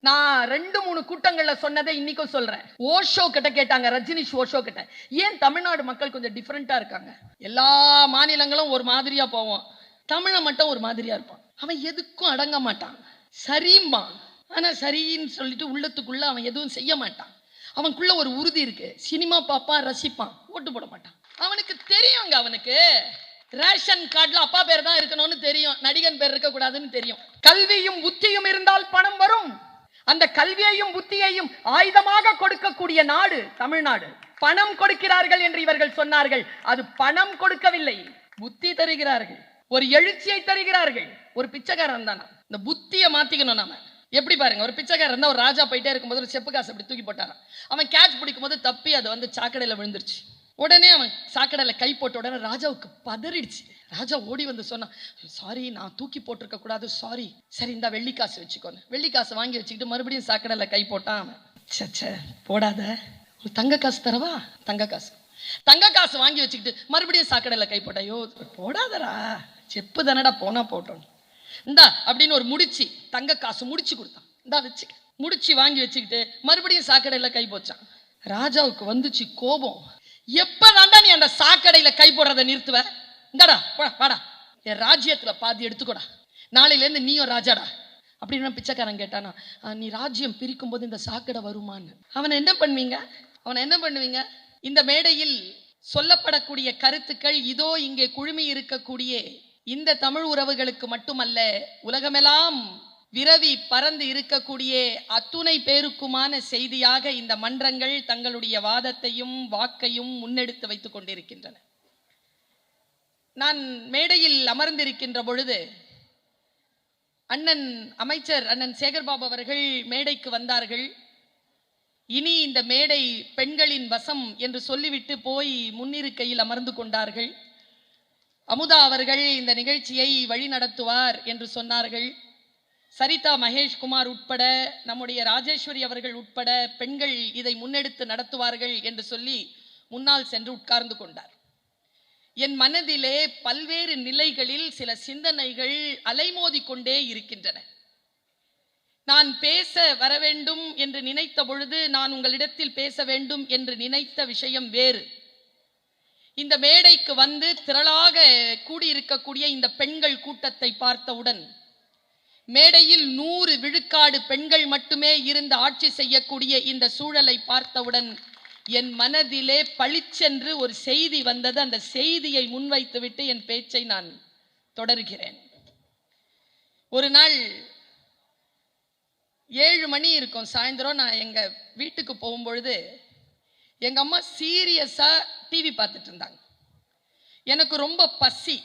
நான் ரெண்டு மூணு கூட்டங்கள்ல சொன்னதை இன்னைக்கும் சொல்றேன். ஓஷோ கிட்ட கேட்டாங்க ரஜினிஷ் ஓஷோ கிட்ட. ஏன் தமிழ்நாடு மக்கள் கொஞ்சம் டிஃப்ரெண்டா இருக்காங்க? எல்லா மாநிலங்களும் ஒரு மாதிரியா போவோம். தமிழை மட்டும் ஒரு மாதிரியா இருப்பான் அவன் எதுக்கும் அடங்க மாட்டான். சரிம்மா ஆனா சரின்னு சொல்லிட்டு உள்ளத்துக்குள்ள அவன் எதுவும் செய்ய மாட்டான். அவனுக்குள்ள ஒரு உறுதி இருக்கு. சினிமா பார்ப்பான் ரசிப்பான். ஓட்டு போட மாட்டான். அவனுக்கு தெரியுங்க அவனுக்கு. ரேஷன் கார்டுல அப்பா பேர் தான் இருக்கணும்னு தெரியும். நடிகன் பேர் இருக்கக்கூடாதுன்னு தெரியும். கல்வியும் புத்தியும் இருந்தால் பணம் வரும். அந்த கல்வியையும் புத்தியையும் ஆயுதமாக கொடுக்கக்கூடிய நாடு தமிழ்நாடு. பணம் கொடுக்கிறார்கள் என்று இவர்கள் சொன்னார்கள். அது பணம் கொடுக்கவில்லை. புத்தி தருகிறார்கள். ஒரு எழுச்சியை தருகிறார்கள். ஒரு பிச்சைக்காரன் தானா? இந்த புத்தியை மாத்திக்கணும் நாம. எப்படி பாருங்க ஒரு பிச்சைக்காரன் இருந்தால் ஒரு ராஜா போயிட்டே இருக்கும்போது ஒரு செப்பு காசு அப்படி தூக்கி போட்டாரான் அவன் கேட்ச் பிடிக்கும் போது தப்பி அது வந்து சாக்கடையில் விழுந்துருச்சு. உடனே அவன் சாக்கடையில் கை போட்ட உடனே ராஜாவுக்கு பதறிடுச்சு. ராஜா ஓடி வந்து சொன்னான் சாரி நான் தூக்கி போட்டிருக்க கூடாது. சாரி சரி இந்த வெள்ளி காசு வச்சுக்கோன்னு. வெள்ளி காசு வாங்கி வச்சுக்கிட்டு மறுபடியும் சாக்கடையில் கை போட்டான் அவன். ச்சே, ச்சே போடாத. ஒரு தங்க காசு தரவா? தங்க காசு. தங்க காசு வாங்கி வச்சுக்கிட்டு மறுபடியும் சாக்கடையில் கை போட்டா யோ போடாதடா. செப்பு தானடா போனா போட்டோம். இந்தா அப்படின்னு ஒரு முடிச்சு தங்க காசு முடிச்சு கொடுத்தான். இந்தா வச்சுக்க. முடிச்சு வாங்கி வச்சுக்கிட்டு மறுபடியும் சாக்கடையில் கை போச்சான். ராஜாவுக்கு வந்துச்சு கோபம். எப்பதான்டா நீ அந்த சாக்கடையில் கை போடுறதை நிறுத்துவ? இந்தாடா போடா வாடா. என் ராஜ்யத்தில் பாதி எடுத்துக்கோடா. நாளையிலேருந்து நீயும் ராஜாடா. அப்படின்னு பிச்சைக்காரன் கேட்டானா நீ ராஜ்யம் பிரிக்கும் போது இந்த சாக்கடை வருமான்னு. அவனை என்ன பண்ணுவீங்க? அவனை என்ன பண்ணுவீங்க? இந்த மேடையில் சொல்லப்படக்கூடிய கருத்துக்கள் இதோ இங்கே குழுமி இருக்கக்கூடிய இந்த தமிழ் உறவுகளுக்கு மட்டுமல்ல உலகமெல்லாம் விரவி பறந்து இருக்கக்கூடிய அத்துணை பேருக்குமான செய்தியாக இந்த மன்றங்கள் தங்களுடைய வாதத்தையும் வாக்கையும் முன்னெடுத்து வைத்துக் கொண்டிருக்கின்றன. நான் மேடையில் அமர்ந்திருக்கின்ற பொழுது அண்ணன் அமைச்சர் அண்ணன் சேகர்பாபு அவர்கள் மேடைக்கு வந்தார்கள். இனி இந்த மேடை பெண்களின் வசம் என்று சொல்லிவிட்டு போய் முன்னிருக்கையில் அமர்ந்து கொண்டார்கள். அமுதா அவர்கள் இந்த நிகழ்ச்சியை வழிநடத்துவார் என்று சொன்னார்கள். சரிதா மகேஷ்குமார் உட்பட நம்முடைய ராஜேஸ்வரி அவர்கள் உட்பட பெண்கள் இதை முன்னெடுத்து நடத்துவார்கள் என்று சொல்லி முன்னால் சென்று உட்கார்ந்து கொண்டார். என் மனதிலே பல்வேறு நிலைகளில் சில சிந்தனைகள் அலைமோதி கொண்டே இருக்கின்றன. நான் பேச வர வேண்டும் என்று நினைத்த பொழுது நான் உங்களிடத்தில் பேச வேண்டும் என்று நினைத்த விஷயம் வேறு. இந்த மேடைக்கு வந்து திரளாக கூடியிருக்கக்கூடிய இந்த பெண்கள் கூட்டத்தை பார்த்தவுடன் மேடையில் நூறு விழுக்காடு பெண்கள் மட்டுமே இருந்து ஆட்சி செய்யக்கூடிய இந்த சூழலை பார்த்தவுடன் என் மனதிலே பளிச்சென்று ஒரு செய்தி வந்தது. அந்த செய்தியை முன்வைத்துவிட்டு என் பேச்சை நான் தொடர்கிறேன். ஒரு நாள் ஏழு மணி இருக்கும். சாயந்தரம் நான் எங்க வீட்டுக்கு போகும்பொழுது எங்க அம்மா சீரியஸா டிவி பார்த்துட்டு இருந்தாங்க. எனக்கு ரொம்ப பசி.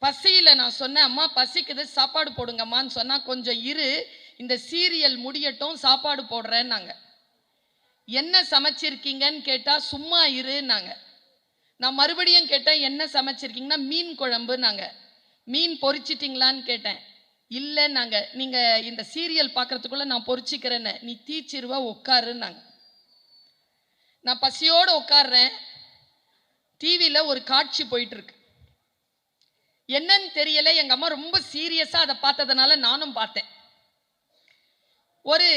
பசியில நான் சொன்னேன் அம்மா பசிக்குது சாப்பாடு போடுங்கம்மான்னு சொன்னா கொஞ்சம் இரு இந்த சீரியல் முடியட்டும் சாப்பாடு போடுறேன்னாங்க. என்ன சமைச்சிருக்கீங்கன்னு கேட்டால் சும்மா இருன்னாங்க. நான் மறுபடியும் கேட்டேன் என்ன சமைச்சிருக்கீங்கன்னா மீன் குழம்புனாங்க மீன் பொறிச்சிட்டிங்களான்னு கேட்டேன். இல்லை நாங்கள் நீங்கள் இந்த சீரியல் பார்க்குறதுக்குள்ளே நான் பொறிச்சிக்கிறேன்னு நீ தீச்சிருவா உட்காருன்னாங்க. நான் பசியோடு உட்காடுறேன் டிவியில் ஒரு காட்சி போயிட்டுருக்கு. என்னன்னு தெரியல எங்கள் அம்மா ரொம்ப சீரியஸாக அதை பார்த்ததுனால நானும் பார்த்தேன். ஒரு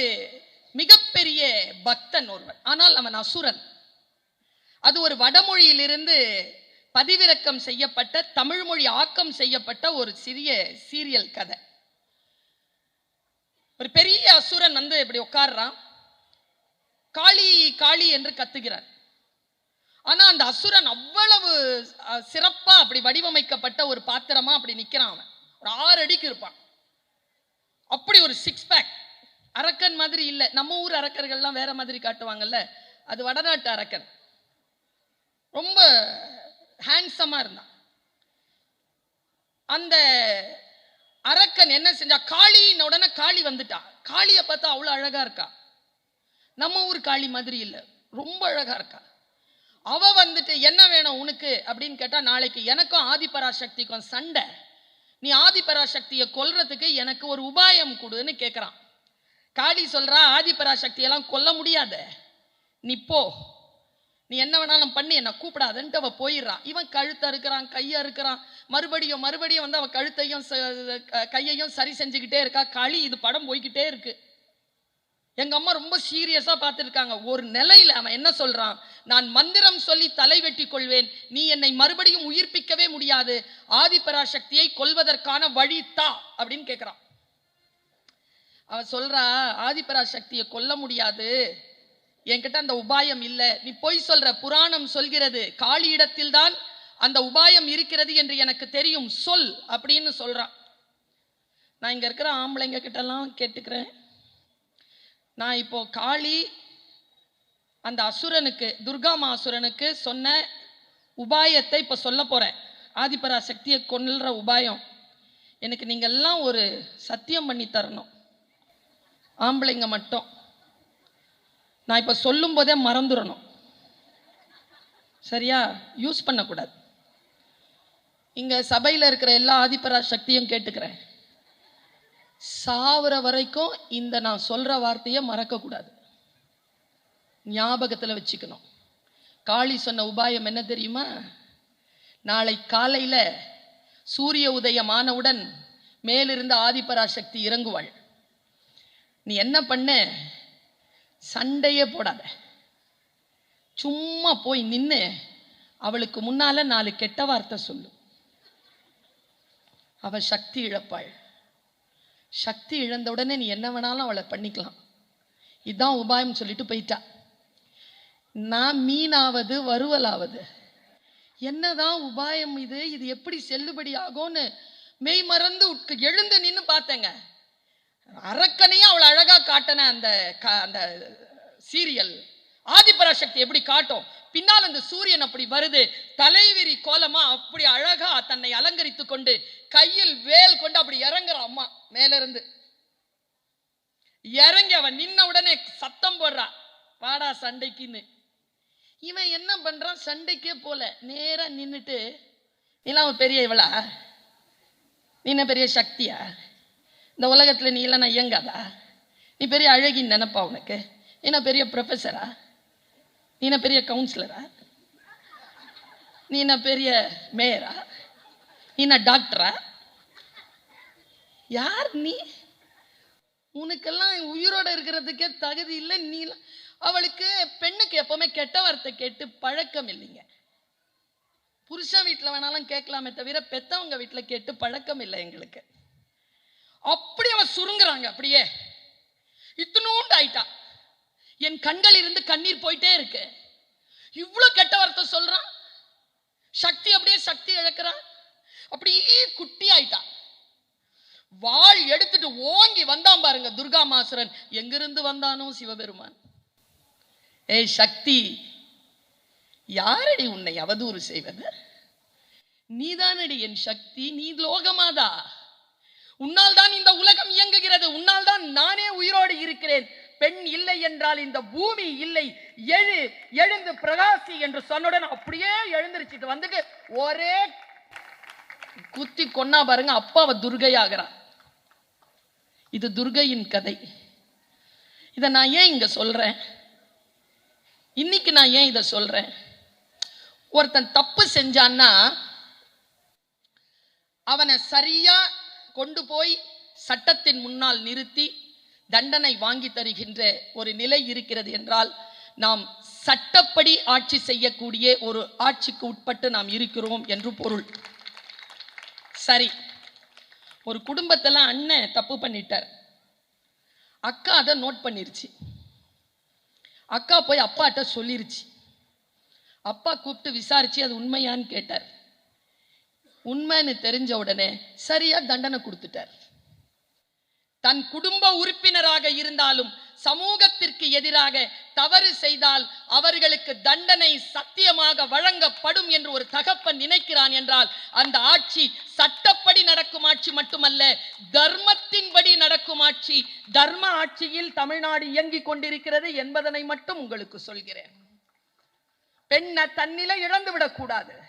மிகப்பெரிய பக்தன் ஒருவன். ஆனால் அவன் அசுரன். அது ஒரு வடமொழியிலிருந்து பதிவிறக்கம் செய்யப்பட்ட தமிழ் மொழி ஆக்கம் செய்யப்பட்ட ஒரு சிறிய சீரியல் கதை. ஒரு பெரிய அசுரன் வந்து இப்படி உட்கார்றான். காளி காளி என்று கத்துகிறார். ஆனா அந்த அசுரன் அவ்வளவு சிறப்பா அப்படி வடிவமைக்கப்பட்ட ஒரு பாத்திரமா அப்படி நிக்கிறான் அவன். ஒரு ஆறு அடிக்கு இருப்பான். அப்படி ஒரு சிக்ஸ் பேக் அரக்கன் மாதிரி இல்லை. நம்ம ஊர் அரக்கர்கள்லாம் வேற மாதிரி காட்டுவாங்கல்ல? அது வடநாட்டு அரக்கன். ரொம்ப ஹேண்ட்ஸமாக இருந்தான். அந்த அரக்கன் என்ன செஞ்சா காளியின் உடனே காளி வந்துட்டா. காளியை பார்த்தா அவ்வளவு அழகா இருக்கா? நம்ம ஊர் காளி மாதிரி இல்லை. ரொம்ப அழகா இருக்கா? அவ வந்துட்டு என்ன வேணும் உனக்கு? அப்படின்னு கேட்டா நாளைக்கு எனக்கும் ஆதிபராசக்திக்கும் சண்டை. நீ ஆதிபராசக்தியை கொல்றதுக்கு எனக்கு ஒரு உபாயம் கொடுன்னு கேட்குறான் காளி சொல்றா ஆதிபராசக்தியெல்லாம் கொல்ல முடியாத. நீ போ. நீ என்ன வேணாலும் பண்ணி என்ன கூப்பிடாதன்ட்டு அவள் போயிடுறான் இவன் கழுத்தை இருக்கிறான் கையை இருக்கிறான் மறுபடியும் மறுபடியும் வந்து அவன் கழுத்தையும் கையையும் சரி செஞ்சுக்கிட்டே இருக்கா. களி இது படம் போய்கிட்டே இருக்கு. எங்க அம்மா ரொம்ப சீரியஸா பார்த்துருக்காங்க. ஒரு நிலையில அவன் என்ன சொல்றான்? நான் மந்திரம் சொல்லி தலை வெட்டி கொள்வேன். நீ என்னை மறுபடியும் உயிர்ப்பிக்கவே முடியாது. ஆதிபராசக்தியை கொல்வதற்கான வழி தா அப்படின்னு கேட்குறான் அவன் சொல்றா ஆதிபராசக்தியை கொல்ல முடியாது. என்கிட்ட அந்த உபாயம் இல்லை. நீ பொய் சொல்ற புராணம் சொல்கிறது. காளியிடத்தில் தான் அந்த உபாயம் இருக்கிறது என்று எனக்கு தெரியும். சொல் அப்படின்னு சொல்றான். நான் இங்க இருக்கிற ஆம்பளைங்க கிட்டலாம் கேட்டுக்கிறேன். நான் இப்போ காளி அந்த அசுரனுக்கு துர்கா மாசுரனுக்கு சொன்ன உபாயத்தை இப்போ சொல்ல போறேன். ஆதிபராசக்தியை கொல்ற உபாயம். எனக்கு நீங்க எல்லாம் ஒரு சத்தியம் பண்ணி தரணும். ஆம்பளைங்க மட்டும். நான் இப்போ சொல்லும் போதே மறந்துடணும் சரியா? யூஸ் பண்ணக்கூடாது. இங்கே சபையில் இருக்கிற எல்லா ஆதிபரா சக்தியும் கேட்டுக்கிறேன். சாவர வரைக்கும் இந்த நான் சொல்கிற வார்த்தையை மறக்கக்கூடாது. ஞாபகத்தில் வச்சுக்கணும். காளி சொன்ன உபாயம் என்ன தெரியுமா? நாளை காலையில் சூரிய உதயம் ஆனவுடன் மேலிருந்து ஆதிபராசக்தி இறங்குவாள். நீ என்ன பண்ண? சண்டையே போடாத. சும்மா போய் நின்று அவளுக்கு முன்னால நாலு கெட்ட வார்த்தை சொல்லு. அவ சக்தி இழப்பாள். சக்தி இழந்த உடனே நீ என்ன வேணாலும் அவளை பண்ணிக்கலாம். இதான் உபாயம் சொல்லிட்டு போயிட்டா. நான் மீனாவது வறுவலாவது என்னதான் உபாயம் இது? இது எப்படி செல்லுபடி ஆகும்னு மெய் மறந்து உட்கு எழுந்து நின்று பார்த்தேங்க. அரக்கனையும் அவளை அழகா காட்டின அந்த க- அந்த சீரியல். ஆதிபராசக்தி எப்படி காட்டும்? பின்னால் அந்த சூரியன் அப்படி வருது. தலைவிரி கோலமா அப்படி அழகா தன்னை அலங்கரித்து கொண்டு கையில் வேல் கொண்டு அப்படி இறங்குற அம்மா மேல இருந்து இறங்கி அவன் நின்ன உடனே சத்தம் போடுறா. வாடா சண்டைக்குன்னு. இவன் என்ன பண்றான்? சண்டைக்கே போல. நேரா நின்னுட்டு நீலாம் பெரிய இவளா? நீ என்ன பெரிய சக்தியா? இந்த உலகத்தில் நீ இல்லைன்னா இயங்காதா? நீ பெரிய அழகின்னு நினைப்பா உனக்கு. நீ என்ன பெரிய ப்ரொஃபஸரா நீ என்ன பெரிய கவுன்சிலரா நீ என்ன பெரிய மேயரா நீ என்ன டாக்டரா யார் நீ? உனக்கெல்லாம் உயிரோட இருக்கிறதுக்கே தகுதி இல்லை நீ அவளுக்கு பெண்ணுக்கு எப்பவுமே கெட்ட வார்த்தை கேட்டு பழக்கம் இல்லைங்க. புருஷன் வீட்டில் வேணாலும் கேட்கலாமே தவிர பெத்தவங்க வீட்டில் கேட்டு பழக்கம் இல்லை எங்களுக்கு. அப்படி அவ சுருங்குறாங்க அப்படியே. இத்தினூண்டு ஆயிட்டா. என் கண்கள் இருந்து கண்ணீர் போயிட்டே இருக்கு. இவ்வளோ கெட்ட வார்த்தை சொல்றான். சக்தி அப்படியே சக்தி இழக்கிறான் அப்படியே குட்டி ஆயிட்டா. வாள் எடுத்துட்டு ஓங்கி வந்தான் பாருங்க துர்கா மாசுரன். எங்கிருந்து வந்தானோ சிவபெருமான். ஏய் சக்தி யாரடி உன்னை அவதூறு செய்வது? நீதானடி என் சக்தி நீ லோகமாதா? உன்னால் தான் இந்த உலகம் இயங்குகிறது. உன்னால் தான் நானே உயிரோடு இருக்கிறேன். பெண் இல்லை என்றால் இந்த பூமி இல்லை. எழு எழுந்து பிரகாசி என்று சொன்னுடன் அப்படியே எழுந்திருச்சிட்டு வந்துட்டு ஒரே குத்தி கொன்னா பாருங்க அப்பா அவ துர்கையாகிறா இது துர்கையின் கதை. இதை நான் ஏன் இங்க சொல்றேன்? இன்னைக்கு நான் ஏன் இதை சொல்றேன்? ஒருத்தன் தப்பு செஞ்சான்னா அவனை சரியா கொண்டு போய் சட்டத்தின் முன்னால் நிறுத்தி தண்டனை வாங்கி தருகின்ற ஒரு நிலை இருக்கிறது என்றால் நாம் சட்டப்படி ஆட்சி செய்யக்கூடிய ஒரு ஆட்சிக்கு உட்பட்டு நாம் இருக்கிறோம் என்று பொருள். சரி ஒரு குடும்பத்தில் அண்ணன் தப்பு பண்ணிட்டார். அக்கா அதை நோட் பண்ணிருச்சு. அக்கா போய் அப்பாட்ட சொல்லிருச்சு. அப்பா கூப்பிட்டு விசாரிச்சு அது உண்மையான்னு கேட்டார். உண்மைன்னு தெரிஞ்ச உடனே சரியா தண்டனை கொடுத்துட்டார். தன் குடும்ப உறுப்பினராக இருந்தாலும் சமூகத்திற்கு எதிராக தவறு செய்தால் அவர்களுக்கு தண்டனை சத்தியமாக வழங்கப்படும் என்று ஒரு தகப்பன் நினைக்கிறான் என்றால் அந்த ஆட்சி சட்டப்படி நடக்கும் ஆட்சி மட்டுமல்ல தர்மத்தின்படி நடக்கும் ஆட்சி தர்ம ஆட்சியில் தமிழ்நாடு இயங்கிக் கொண்டிருக்கிறது என்பதனை மட்டும் உங்களுக்கு சொல்கிறேன். பெண்ணை தன்னிலை இழந்து விடக்கூடாது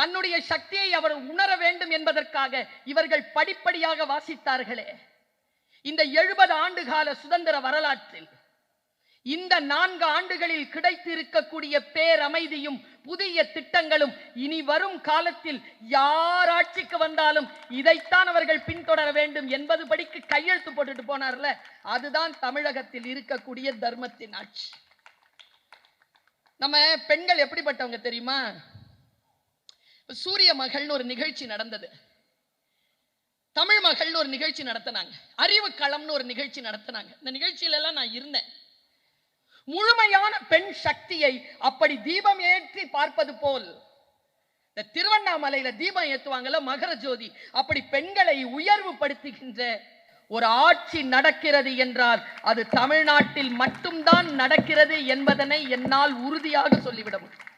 தன்னுடைய சக்தியை அவர் உணர வேண்டும் என்பதற்காக இவர்கள் படிப்படியாக வாசித்தார்களே. இந்த எழுபது ஆண்டு கால சுதந்திர வரலாற்றில் இந்த நான்கு ஆண்டுகளில் கிடைத்திருக்கக்கூடிய பேரமைதியும் புதிய திட்டங்களும் இனி வரும் காலத்தில் யார் ஆட்சிக்கு வந்தாலும் இதைத்தான் அவர்கள் பின்தொடர வேண்டும் என்பது படிக்கு கையெழுத்து போட்டுட்டு போனார்ல. அதுதான் தமிழகத்தில் இருக்கக்கூடிய தர்மத்தின் ஆட்சி. நம்ம பெண்கள் எப்படிப்பட்டவங்க தெரியுமா? சூரிய மகள்னு ஒரு நிகழ்ச்சி நடந்தது. தமிழ் மகள்னு ஒரு நிகழ்ச்சி நடத்தினாங்க. அறிவு களம்னு ஒரு நிகழ்ச்சி நடத்தினாங்க. இந்த நிகழ்ச்சியில எல்லாம் நான் இருந்தேன். முழுமையான பெண் சக்தியை அப்படி தீபம் ஏற்றி பார்ப்பது போல் இந்த திருவண்ணாமலையில தீபம் ஏத்துவாங்கல்ல மகர ஜோதி அப்படி பெண்களை உயர்வுபடுத்துகின்ற ஒரு ஆட்சி நடக்கிறது என்றால் அது தமிழ்நாட்டில் மட்டும்தான் நடக்கிறது என்பதனை என்னால் உறுதியாக சொல்லிவிட முடியும்.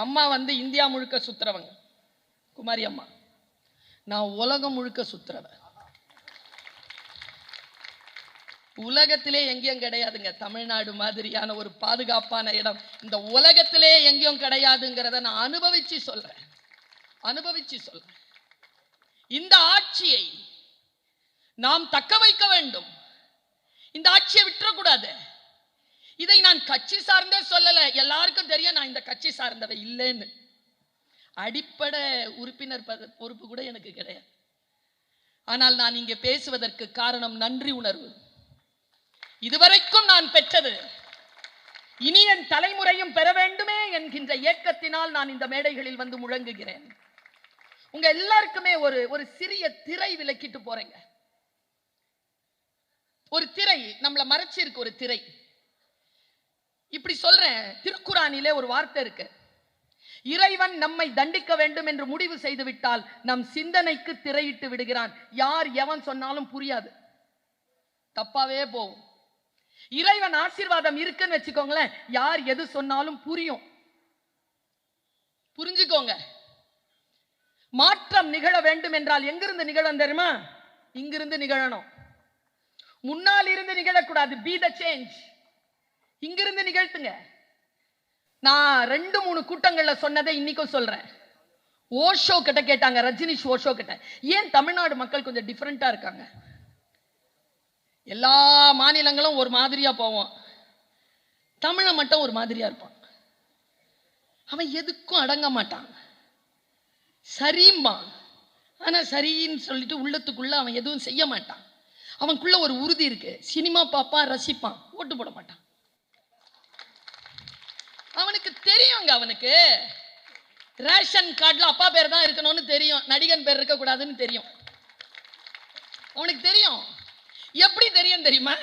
அம்மா வந்து இந்தியா முழுக்க சுத்துறவங்க. குமாரி அம்மா. நான் உலகம் முழுக்க சுத்துறவன் உலகத்திலே எங்கேயும் கிடையாதுங்க. தமிழ்நாடு மாதிரியான ஒரு பாதுகாப்பான இடம். இந்த உலகத்திலே எங்கேயும் கிடையாதுங்கிறத நான் அனுபவிச்சு சொல்றேன். அனுபவிச்சு சொல்றேன். இந்த ஆட்சியை நாம் தக்க வைக்க வேண்டும். இந்த ஆட்சியை விட்டுறக்கூடாது. இதை நான் கட்சி சார்ந்தே சொல்லல. எல்லாருக்கும் தெரியும் நான் இந்த கட்சி சார்ந்தவை இல்லைன்னு. அடிப்படை உறுப்பினர் பொறுப்பு கூட எனக்கு கிடையாது. ஆனால் நான் இங்கே பேசுவதற்கு காரணம் நன்றி உணர்வு. இதுவரைக்கும் நான் பெற்றது இனி என் தலைமுறையும் பெற வேண்டுமே என்கின்ற ஏக்கத்தினால் நான் இந்த மேடைகளில் வந்து முழங்குகிறேன். உங்க எல்லாருக்குமே ஒரு ஒரு சிறிய திரை விலக்கிட்டு போறேங்க. ஒரு திரை நம்மள மறைச்சிருக்கு ஒரு திரை. இப்படி சொல்றேன். திருக்குறானிலே ஒரு வார்த்தை இருக்கு. இறைவன் நம்மை தண்டிக்க வேண்டும் என்று முடிவு செய்து விட்டால் நம் சிந்தனைக்கு திரையிட்டு விடுகிறான். யார் எவன் சொன்னாலும் புரியாது. தப்பாவே போகும். இறைவன் ஆசீர்வாதம் இருக்குன்னு வச்சுக்கோங்களேன். யார் எது சொன்னாலும் புரியும். புரிஞ்சுக்கோங்க. மாற்றம் நிகழ வேண்டும் என்றால் எங்கிருந்து நிகழும் தெரியுமா? இங்கிருந்து நிகழணும். முன்னால் இருந்து நிகழக்கூடாது. பி த சேஞ்ச் இங்கிருந்து நிகழ்த்துங்க. நான் ரெண்டு மூணு கூட்டங்கள்ல சொன்னதை இன்னைக்கும் சொல்றேன். ஓஷோ கிட்ட கேட்டாங்க ரஜினிஷ் ஓஷோ கிட்ட. ஏன் தமிழ்நாடு மக்கள் கொஞ்சம் டிஃப்ரெண்டா இருக்காங்க? எல்லா மாநிலங்களும் ஒரு மாதிரியா போவோம். தமிழை மட்டும் ஒரு மாதிரியா இருப்பான் அவன் எதுக்கும் அடங்க மாட்டான். சரிம்பான். ஆனா சரின்னு சொல்லிட்டு உள்ளத்துக்குள்ள அவன் எதுவும் செய்ய மாட்டான். அவனுக்குள்ள ஒரு உறுதி இருக்கு. சினிமா பார்ப்பான் ரசிப்பான். ஓட்டு போட மாட்டான். அவனுக்கு தெரியுங்க அவனுக்கு. ரேஷன் கார்டில் அப்பா பேர் தான் இருக்கணும்னு தெரியும். நடிகன் பேர் இருக்கக்கூடாதுன்னு தெரியும். அவனுக்கு தெரியும். எப்படி தெரியும் தெரியுமா?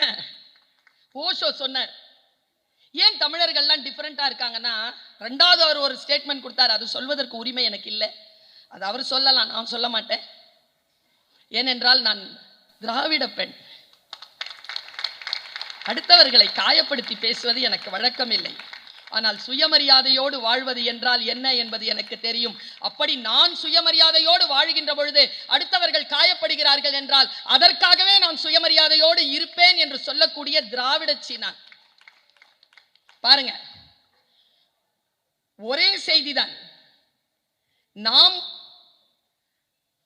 ஓஷோ சொன்னார். ஏன் தமிழர்கள்லாம் டிஃப்ரெண்டா இருக்காங்கன்னா ரெண்டாவது அவர் ஒரு ஸ்டேட்மெண்ட் கொடுத்தாரு. அது சொல்வதற்கு உரிமை எனக்கு இல்லை. அது அவர் சொல்லலாம் நான் சொல்ல மாட்டேன். ஏனென்றால் நான் திராவிட பெண். அடுத்தவர்களை காயப்படுத்தி பேசுவது எனக்கு வழக்கம் இல்லை ஆனால் சுயமரியாதையோடு வாழ்வது என்றால் என்ன என்பது எனக்கு தெரியும். அப்படி நான் சுயமரியாதையோடு வாழ்கின்ற பொழுது அடுத்தவர்கள் காயப்படுகிறார்கள் என்றால் அதற்காகவே நான் சுயமரியாதையோடு இருப்பேன் என்று சொல்லக்கூடிய திராவிட சீனான் பாருங்க. ஒரே செய்திதான். நாம்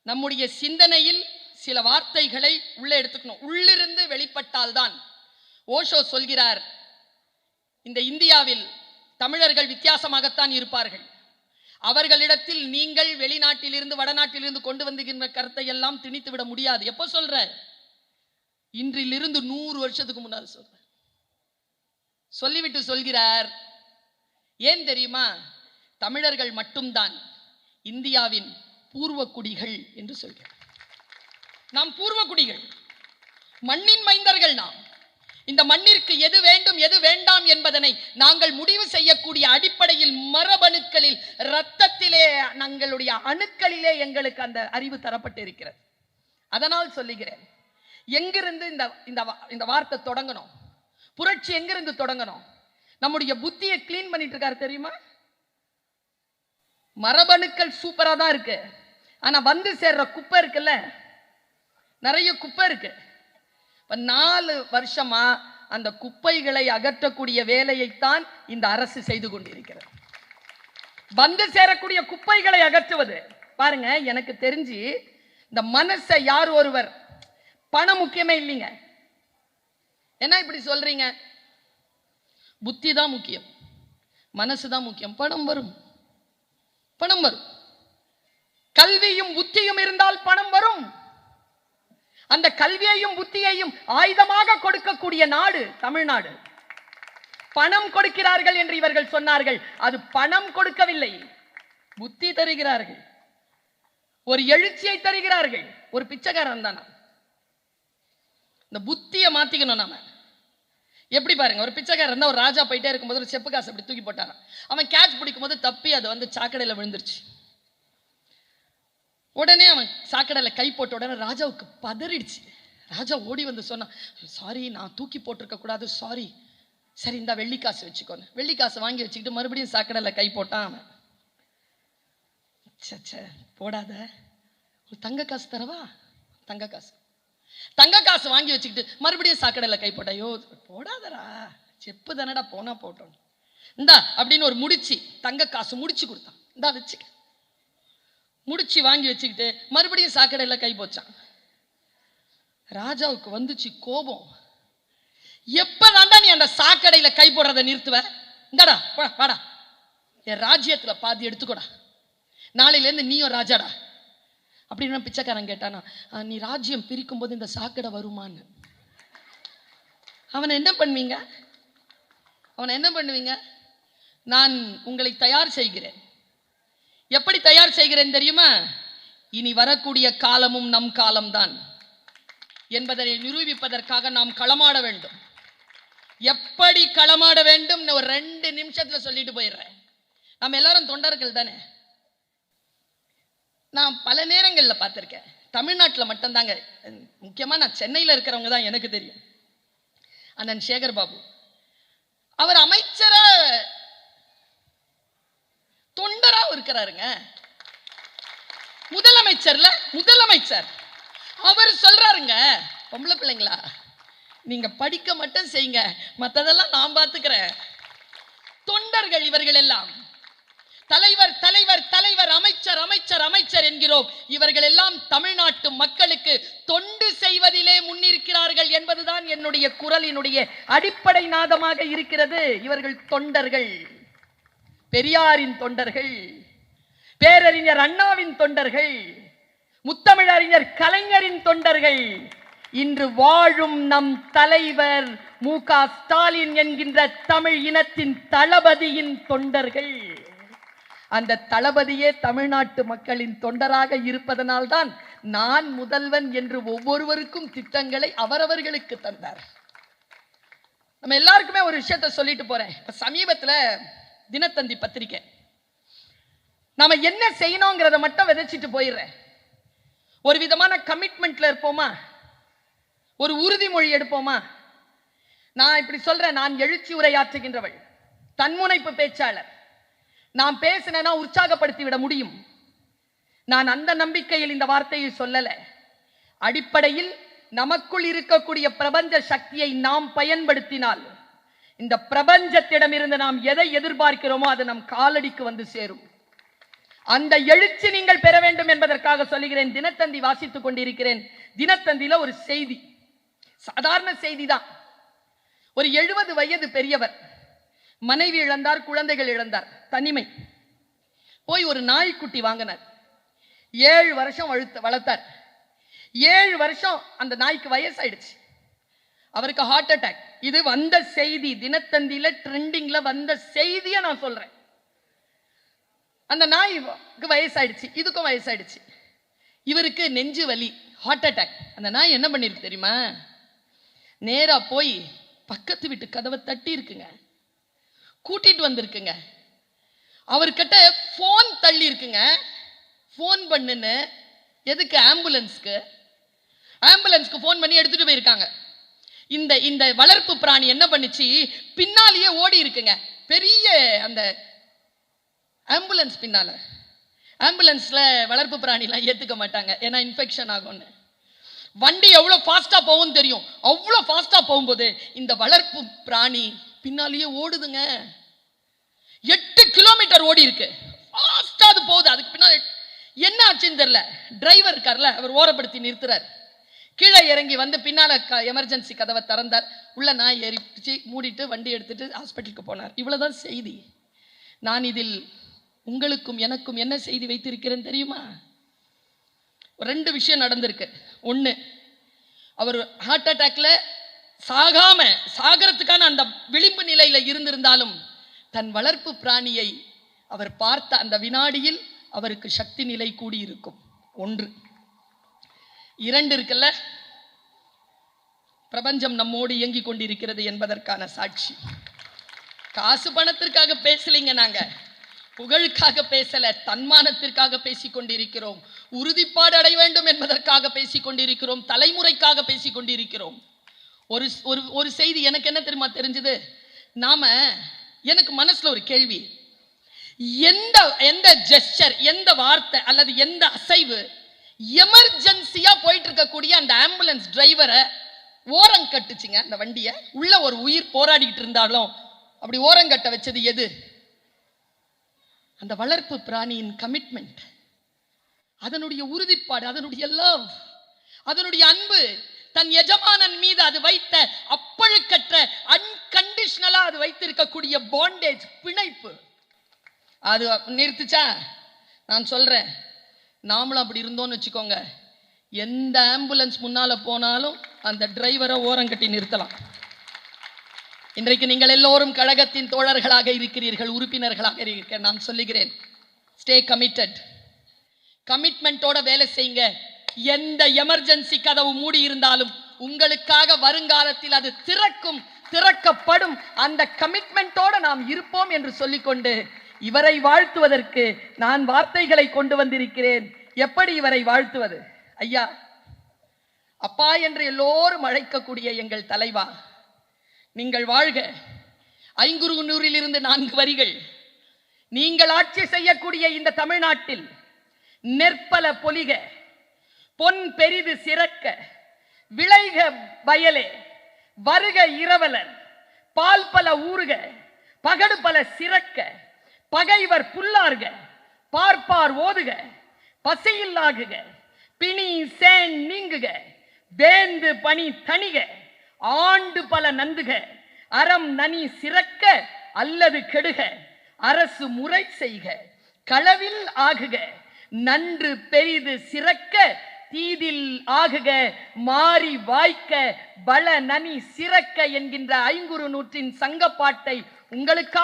நம்முடைய சிந்தனையில் சில வார்த்தைகளை உள்ளே எடுத்துக்கணும். உள்ளிருந்து வெளிப்பட்டால்தான். ஓஷோ சொல்கிறார் இந்த இந்தியாவில் தமிழர்கள் வித்தியாசமாகத்தான் இருப்பார்கள். அவர்களிடத்தில் நீங்கள் வெளிநாட்டிலிருந்து வடநாட்டிலிருந்து கொண்டு வந்துகின்ற கருத்தை எல்லாம் திணித்து விட முடியாது. எப்போ சொல்ற? இன்றிலிருந்து நூறு வருஷத்துக்கு முன்னால் சொல்ற. சொல்லிவிட்டு சொல்கிறார். ஏன் தெரியுமா? தமிழர்கள் மட்டும்தான் இந்தியாவின் பூர்வ குடிகள் என்று சொல்கிறார். நாம் பூர்வ குடிகள் மண்ணின் மைந்தர்கள் நாம். இந்த மண்ணிற்கு எது வேண்டும் எது வேண்டாம் என்பதனை நாங்கள் முடிவு செய்யக்கூடிய அடிப்படையில் மரபணுக்களில் இரத்தத்திலே தங்களுடைய அணுக்களிலே எங்களுக்கு அந்த அறிவு தரப்பட்டு இருக்கிறது அதனால் சொல்லுகிறேன் எங்கிருந்து இந்த இந்த வா- இந்த வார்த்தை தொடங்கணும்? புரட்சி எங்கிருந்து தொடங்கணும்? நம்முடைய புத்தியை க்ளீன் பண்ணிட்டு இருக்காரு தெரியுமா? மரபணுக்கள் சூப்பரா தான் இருக்கு. ஆனா வந்து சேர்ற குப்பை இருக்குல்ல? நிறைய குப்பை இருக்கு. நாலு வருஷமா அந்த குப்பைகளை அகற்றக்கூடிய வேலையைத்தான் இந்த அரசு செய்து கொண்டிருக்கிறது. வந்து சேரக்கூடிய குப்பைகளை அகற்றுவது. பாருங்க எனக்கு தெரிஞ்சு இந்த மனசை யார் ஒருவர் பணம் முக்கியமே இல்லைங்க. என்ன இப்படி சொல்றீங்க? புத்தி தான் முக்கியம். மனசு தான் முக்கியம். பணம் வரும். பணம் வரும். கல்வியும் புத்தியும் இருந்தால் பணம் வரும். அந்த கல்வியையும் புத்தியையும் ஆயுதமாக கொடுக்கக்கூடிய நாடு தமிழ்நாடு. பணம் கொடுக்கிறார்கள் என்று இவர்கள் சொன்னார்கள். அது பணம் கொடுக்கவில்லை. புத்தி தருகிறார்கள். ஒரு எழுச்சியை தருகிறார்கள். ஒரு பிச்சைக்காரன் தானா? இந்த புத்தியை மாத்திக்கணும் நாம. எப்படி பாருங்க ஒரு பிச்சைக்காரன் தான் ஒரு ராஜா போயிட்டே இருக்கும்போது ஒரு செப்பு காசு அப்படி தூக்கி போட்டாராம் அவன் கேட்ச் பிடிக்கும் போது தப்பி அது வந்து சாக்கடையில் விழுந்துருச்சு. உடனே அவன் சாக்கடையில் கை போட்ட உடனே ராஜாவுக்கு பதறிடுச்சு. ராஜா ஓடி வந்து சொன்னான் சாரி நான் தூக்கி போட்டிருக்க கூடாது. சாரி சரி இந்த வெள்ளி காசு வச்சுக்கோன்னு. வெள்ளி காசு வாங்கி வச்சுக்கிட்டு மறுபடியும் சாக்கடையில் கை போட்டான் அவன். ச்சே, ச்சே போடாத. ஒரு தங்க காசு தரவா? தங்க காசு. தங்க காசு வாங்கி வச்சுக்கிட்டு மறுபடியும் சாக்கடையில் கை போட்டா ஐயோ செப்பு தானடா போனா போட்டோம் இந்தா அப்படின்னு ஒரு முடிச்சு தங்க காசு முடிச்சு கொடுத்தான். இந்தா வச்சுக்க. முடிச்சு வாங்கி வச்சுக்கிட்டு மறுபடியும் சாக்கடையில கை போச்சான். ராஜாவுக்கு வந்துச்சு கோபம். எப்பதாண்டா நீ அந்த சாக்கடையில கை போடுறதை நிறுத்துவ? இந்தடா வாடா. என் ராஜ்யத்தில் பாதி எடுத்துக்கோடா. நாளையிலேருந்து நீயும் ராஜாடா. அப்படின்னு பிச்சைக்காரன் கேட்டானா நீ ராஜ்யம் பிரிக்கும் போது இந்த சாக்கடை வருமான்னு. அவனை என்ன பண்ணுவீங்க? அவனை என்ன பண்ணுவீங்க? நான் உங்களை தயார் செய்கிறேன். எப்படி தயார் செய்கிறேன் தெரியுமா? இனி வரக்கூடிய காலமும் நம் காலம்தான். என்பதை நிரூபிப்பதற்காக நாம் களமாட வேண்டும். எப்படி களமாட வேண்டும்? ஒரு ரெண்டு நிமிஷத்துல சொல்லிட்டு போயிடுறேன். நம்ம எல்லாரும் தொண்டர்கள் தானே? நான் பல நேரங்களில் பார்த்திருக்கேன். தமிழ்நாட்டுல மட்டும்தாங்க. முக்கியமா நான் சென்னையில இருக்கிறவங்க தான் எனக்கு தெரியும். அண்ணன் சேகர் பாபு. அவர் அமைச்சராக தொண்டரா இருக்கிறாருங்க. முதலமைச்சர்ல முதலமைச்சர். அவர் சொல்றாருங்க பொம்பளை பிள்ளைங்களா நீங்க படிக்க மட்டும் செய்யுங்க மத்ததெல்லாம் நான் பார்த்துக்கிறேன் தொண்டர்கள் இவர்கள் எல்லாம் தலைவர் தலைவர் தலைவர் அமைச்சர் அமைச்சர் அமைச்சர் என்கிறோம். இவர்கள் எல்லாம் தமிழ்நாட்டு மக்களுக்கு தொண்டு செய்வதிலே முன்னிருக்கிறார்கள் என்பதுதான் என்னுடைய குரலினுடைய அடிப்படை நாதமாக இருக்கிறது. இவர்கள் தொண்டர்கள். பெரியாரின் தொண்டர்கள் பேரறிஞர் அண்ணாவின் தொண்டர்கள் முத்தமிழறிஞர் கலைஞரின் தொண்டர்கள் இன்று வாழும் நம் தலைவர் மு. க. ஸ்டாலின் என்கின்ற தமிழ் இனத்தின் தளபதியின் தொண்டர்கள். அந்த தளபதியே தமிழ்நாட்டு மக்களின் தொண்டராக இருப்பதனால்தான் நான் முதல்வன் என்று ஒவ்வொருவருக்கும் திட்டங்களை அவரவர்களுக்கு தந்தார். நம்ம எல்லாருக்குமே ஒரு விஷயத்த சொல்லிட்டு போறேன். இப்ப சமீபத்துல தினத்தந்தி பத்திரிக்கை. நாம என்ன செய்யணுங்கிறத மட்டும் விதைச்சிட்டு போயிடுறேன். ஒரு விதமான கமிட்மெண்ட்ல இருப்போமா? ஒரு உறுதிமொழி எடுப்போமா? நான் இப்படி சொல்றேன் நான் எழுச்சி உரையாற்றுகின்றவள் தன்முனைப்பு பேச்சாளர். நான் பேசினேன்னா உற்சாகப்படுத்தி விட முடியும். நான் அந்த நம்பிக்கையில் இந்த வார்த்தையை சொல்லல. அடிப்படையில் நமக்குள் இருக்கக்கூடிய பிரபஞ்ச சக்தியை நாம் பயன்படுத்தினால் இந்த பிரபஞ்சத்திடமிருந்து நாம் எதை எதிர்பார்க்கிறோமோ அது நம் காலடிக்கு வந்து சேரும். அந்த எழுச்சி நீங்கள் பெற வேண்டும் என்பதற்காக சொல்லுகிறேன் தினத்தந்தி வாசித்துக் கொண்டிருக்கிறேன். தினத்தந்தியில ஒரு செய்தி சாதாரண செய்தி தான். ஒரு எழுபது வயது பெரியவர் மனைவி இழந்தார் குழந்தைகள் இழந்தார் தனிமை. போய் ஒரு நாய்க்குட்டி வாங்கினார். ஏழு வருஷம் வழுத்த வளர்த்தார். ஏழு வருஷம் அந்த நாய்க்கு வயசாயிடுச்சு. அவருக்கு ஹார்ட் அட்டாக் இது வந்த செய்தி தினத்தந்தியில ட்ரெண்டிங்ல வந்த செய்தியை நான் சொல்றேன். அந்த நாய்க்கு வயசாயிடுச்சு இதுக்கும் வயசாயிடுச்சு. இவருக்கு நெஞ்சு வலி ஹார்ட் அட்டாக் அந்த நாய் என்ன பண்ணிருக்கு தெரியுமா? நேரா போய் பக்கத்து வீட்டு கதவை தட்டி இருக்குங்க. கூட்டிட்டு வந்திருக்குங்க. அவர்கிட்ட ஃபோன் தள்ளி இருக்குங்க. ஃபோன் பண்ணுன்னு எதுக்கு ஆம்புலன்ஸ்க்கு ஆம்புலன்ஸ்க்கு ஃபோன் பண்ணி எடுத்துட்டு போயிருக்காங்க. இந்த இந்த வளர்ப்பு பிராணி என்ன பண்ணுச்சு? பின்னாலேயே ஓடி இருக்குங்க. பெரிய அந்த ஆம்புலன்ஸ் பின்னால. ஆம்புலன்ஸில் வளர்ப்பு பிராணிலாம் ஏற்றுக்க மாட்டாங்க. ஏன்னா இன்ஃபெக்ஷன் ஆகும்னு. வண்டி எவ்வளோ ஃபாஸ்ட்டாக போகும்னு தெரியும். அவ்வளோ ஃபாஸ்ட்டாக போகும்போது இந்த வளர்ப்பு பிராணி பின்னாலேயே ஓடுதுங்க. எட்டு கிலோமீட்டர் ஓடி இருக்கு. ஃபாஸ்ட்டாக அது போகுது. அதுக்கு பின்னால் என்ன ஆச்சுன்னு தெரியல. டிரைவர் இருக்கார்ல அவர் ஓரப்படுத்தி நிறுத்துறார். கீழே இறங்கி வந்து பின்னால எமர்ஜென்சி கதவை திறந்தார். உள்ள நாய் எரிச்சு மூடிட்டு வண்டி எடுத்துட்டு ஹாஸ்பிட்டலுக்கு போனார். இவ்வளவுதான் செய்தி. நான் இதில் உங்களுக்கும் எனக்கும் என்ன செய்தி வைத்திருக்கிறேன் தெரியுமா? ரெண்டு விஷயம் நடந்திருக்கு. ஒன்று அவர் ஹார்ட் அட்டாக்ல சாகாம சாகரத்துக்கான அந்த விளிம்பு நிலையில இருந்திருந்தாலும் தன் வளர்ப்பு பிராணியை அவர் பார்த்த அந்த வினாடியில் அவருக்கு சக்தி நிலை கூடியிருக்கும். ஒன்று இரண்டு இருக்குல்ல? பிரபஞ்சம் நம்மோடு இயங்கிக் கொண்டிருக்கிறது என்பதற்கான சாட்சி. காசு பணத்திற்காக பேசலைங்க நாங்க. புகழுக்காக பேசல தன்மானத்திற்காக பேசிக் கொண்டிருக்கிறோம். உறுதிப்பாடு அடைய வேண்டும் என்பதற்காக பேசிக் கொண்டிருக்கிறோம். தலைமுறைக்காக பேசிக் கொண்டிருக்கிறோம். ஒரு ஒரு ஒரு செய்தி எனக்கு என்ன தெரியுமா தெரிஞ்சது? நாம எனக்கு மனசுல ஒரு கேள்வி. எந்த எந்த ஜெஸ்டர் எந்த வார்த்தை அல்லது எந்த அசைவு எமர்ஜென்சியா போயிட்டு இருக்கக்கூடிய அந்த ஆம்புலன்ஸ் டிரைவரை ஓரம் கட்டுச்சுங்க அந்த வண்டியை. உள்ள ஒரு உயிர் போராடிட்டு இருந்தாலும் அப்படி ஓரங்கட்ட வச்சது எது? அந்த வளர்ப்பு பிராணியின் கமிட்மெண்ட் அதனுடைய உறுதிப்பாடு அதனுடைய லவ் அதனுடைய அன்பு தன் எஜமானன் மீது அது வைத்த அப்பழுக்கற்ற அன்கண்டிஷனலா அது வைத்திருக்கக்கூடிய பாண்டேஜ் பிணைப்பு. அது நிறுத்துச்சா? நான் சொல்றேன். நாமளும் அப்படி இருந்தோம்னு வச்சுக்கோங்க. எந்த ஆம்புலன்ஸ் முன்னால போனாலும் அந்த டிரைவரை ஓரங்கட்டி நிறுத்தலாம். இன்றைக்கு நீங்கள் எல்லோரும் கழகத்தின் தோழர்களாக இருக்கிறீர்கள் உறுப்பினர்களாக இருக்க நான் சொல்லுகிறேன். ஸ்டே கமிட்டட் கமிட்மெண்ட்டோட வேலை செய்யுங்க. எந்த எமர்ஜென்சி கதவு மூடி இருந்தாலும் உங்களுக்காக வருங்காலத்தில் அது திறக்கும் திறக்கப்படும் அந்த கமிட்மெண்ட்டோட நாம் இருப்போம் என்று சொல்லிக்கொண்டு இவரை வாழ்த்துவதற்கு நான் வார்த்தைகளை கொண்டு வந்திருக்கிறேன். எப்படி இவரை வாழ்த்துவது? ஐயா அப்பா என்று எல்லோரும் அழைக்கக்கூடிய எங்கள் தலைவா நீங்கள் வாழ்க. ஐங்குறுநூறிலிருந்து நான்கு வரிகள். நீங்கள் ஆட்சி செய்யக்கூடிய இந்த தமிழ்நாட்டில் நெற்பல பொலிக பொன் பெரிது சிறக்க விளைக வயலே வருக இரவலர் பால் பல ஊறுக பகடு பல சிறக்க பகைவர் புல்லார்க பார்ப்பார் ஓதுக பசையில்லாகுக பிணி சேன் நீங்குக வேந்து பனி தணிக ஆண்டு பல நந்துக அறம் நனி சிறக்க அல்லது கெடுக அரசு முறை செய்க களவில் ஆகுக நன்று பெரிது சிறக்க தீதில் ஆகுக மாறி வாய்க்க பல நனி சிறக்க என்கின்ற ஐங்குறு நூற்றின் சங்கப்பாட்டை உங்களுக்காக